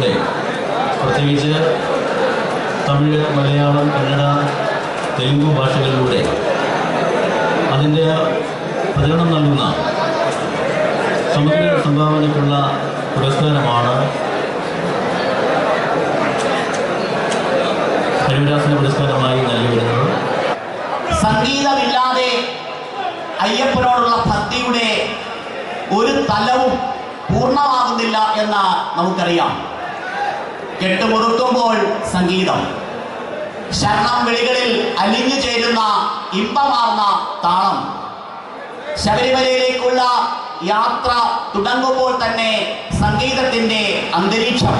ഭാഷകളിലൂടെ പ്രത്യേകിച്ച് തമിഴ് മലയാളം കന്നഡ തെലുങ്ക് ഭാഷകളിലൂടെ അതിന്റെ പ്രചരണം നൽകുന്ന സമഗ്ര സംഭാവനയ്ക്കുള്ള പുരസ്കാരമാണ് ഹരിവരാസന പുരസ്കാരമായി നൽകി വരുന്നത് സംഗീതമില്ലാതെ അയ്യപ്പനോടുള്ള ഭക്തിയുടെ ഒരു തലവും പൂർണമാകുന്നില്ല എന്ന് നമുക്കറിയാം. കെട്ടുമുറുക്കുമ്പോൾ സംഗീതം. ശരണം വിളികളിൽ അലിഞ്ഞു ചേരുന്ന ഇമ്പമാർന്ന താളം. ശബരിമലയിലേക്കുള്ള യാത്ര തുടങ്ങുമ്പോൾ തന്നെ സംഗീതത്തിന്റെ അന്തരീക്ഷം.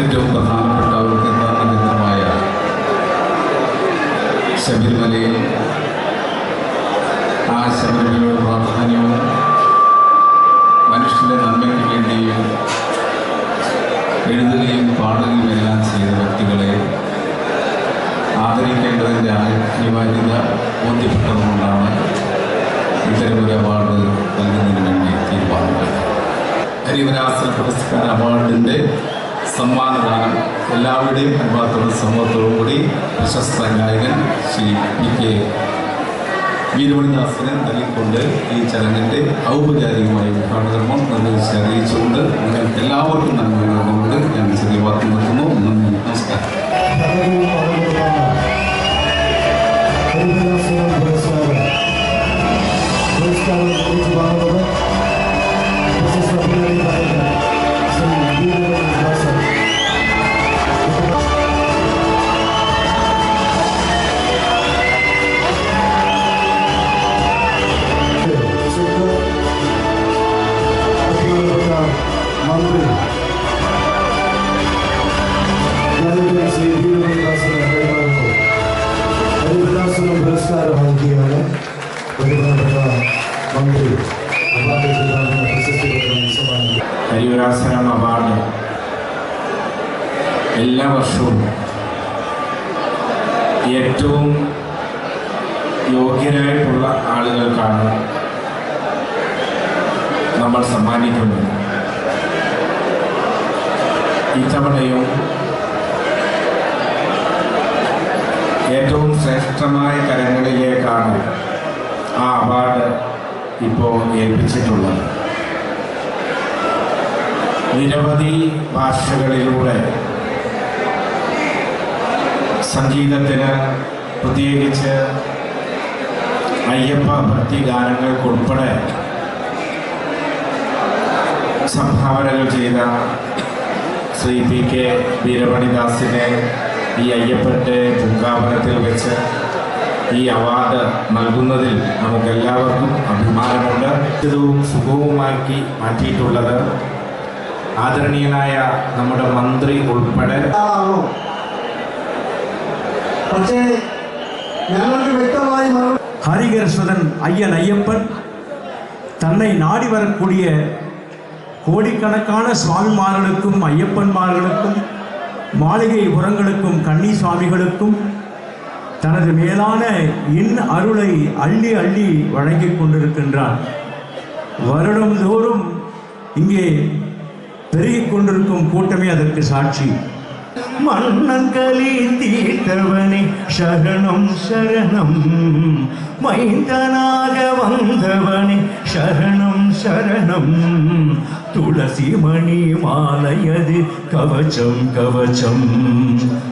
ഏറ്റവും പ്രധാനപ്പെട്ട ഒരു തീർത്ഥാടനമായ ശബരിമലയിൽ ആ ശബരിമലയുടെ പ്രാധാന്യവും മനുഷ്യന്റെ നന്മയ്ക്ക് വേണ്ടിയും എഴുതുകയും പാടുകയും എല്ലാം ചെയ്ത വ്യക്തികളെ ആദരിക്കേണ്ടതിന്റെ അനിവാര്യത ബോധ്യപ്പെട്ടതുകൊണ്ടാണ് ഇത്തരമൊരു അവാർഡ് നൽകുന്നതിന് വേണ്ടി തീരുമാനമെടുത്തത്. ഹരിവരാസന പുരസ്കാര അവാർഡിന്റെ സമ്മാനദാനം എല്ലാവരുടെയും അനുഭവത്തോടും സമൂഹത്തോടും കൂടി പ്രശസ്ത ഗായകൻ ശ്രീ പി കെ വീരമണിദാസിനെ നൽകിക്കൊണ്ട് ഈ ചടങ്ങിന്റെ ഔപചാരികമായ ഉദ്ഘാടനം നിർവഹിച്ച് അറിയിച്ചുകൊണ്ട് നിങ്ങൾക്ക് എല്ലാവർക്കും നന്ദി നൽകുന്നുണ്ട് ഞാൻ ചെറിയ വാക്ക് നിർത്തുന്നു. നന്ദി. നമസ്കാരം. ഹരിവരാസനം അവാർഡ്. എല്ലാ വർഷവും ഏറ്റവും യോഗ്യരായിട്ടുള്ള ആളുകൾക്കാണ് നമ്മൾ സമ്മാനിക്കുന്നത്. ഇത്തവണയും ഏറ്റവും ശ്രേഷ്ഠമായ കരങ്ങളിലേക്കാണ് ആ അവാർഡ് ഇപ്പോൾ ഏൽപ്പിച്ചിട്ടുള്ളത്. നിരവധി ഭാഷകളിലൂടെ സംഗീതത്തിന് പ്രത്യേകിച്ച് അയ്യപ്പ ഭക്തി ഗാനങ്ങൾക്കുൾപ്പെടെ സംഭാവനകൾ ചെയ്ത ശ്രീ പി കെ വീരമണിദാസിനെ ഈ അയ്യപ്പന്റെ പൂങ്കാവനത്തിൽ വെച്ച് ഈ അവാർഡ് നൽകുന്നതിൽ നമുക്കെല്ലാവർക്കും അഭിമാനമുണ്ട് ഇതും സുഖവുമാക്കി മാറ്റിയിട്ടുള്ളത് ആദരണീയനായ നമ്മുടെ മന്ത്രി ഉൾപ്പെടെ ആണോ പക്ഷേ ഞങ്ങൾക്ക് വ്യക്തമായി മറുപടി ஹரிகரசுதன் ஐயன் ஐயப்பன் தன்னை நாடி வரக்கூடிய கோடிக்கணக்கான சுவாமிமார்களுக்கும் ஐயப்பன்மார்களுக்கும் மாளிகை உரங்களுக்கும் கன்னி சுவாமிகளுக்கும் தனது மேலான இன் அருளை அள்ளி அள்ளி வழங்கிக் கொண்டிருக்கின்றான் வருடந்தோறும் இங்கே பெருகிக் கொண்டிருக்கும் கூட்டமே அதற்கு சாட்சி. மன்னங்களி தீர்த்தவனே சரணம் சரணம். மைந்தனாக வந்தவனே சரணம் சரணம். துளசி மணி மாலையது கவச்சம் கவச்சம்.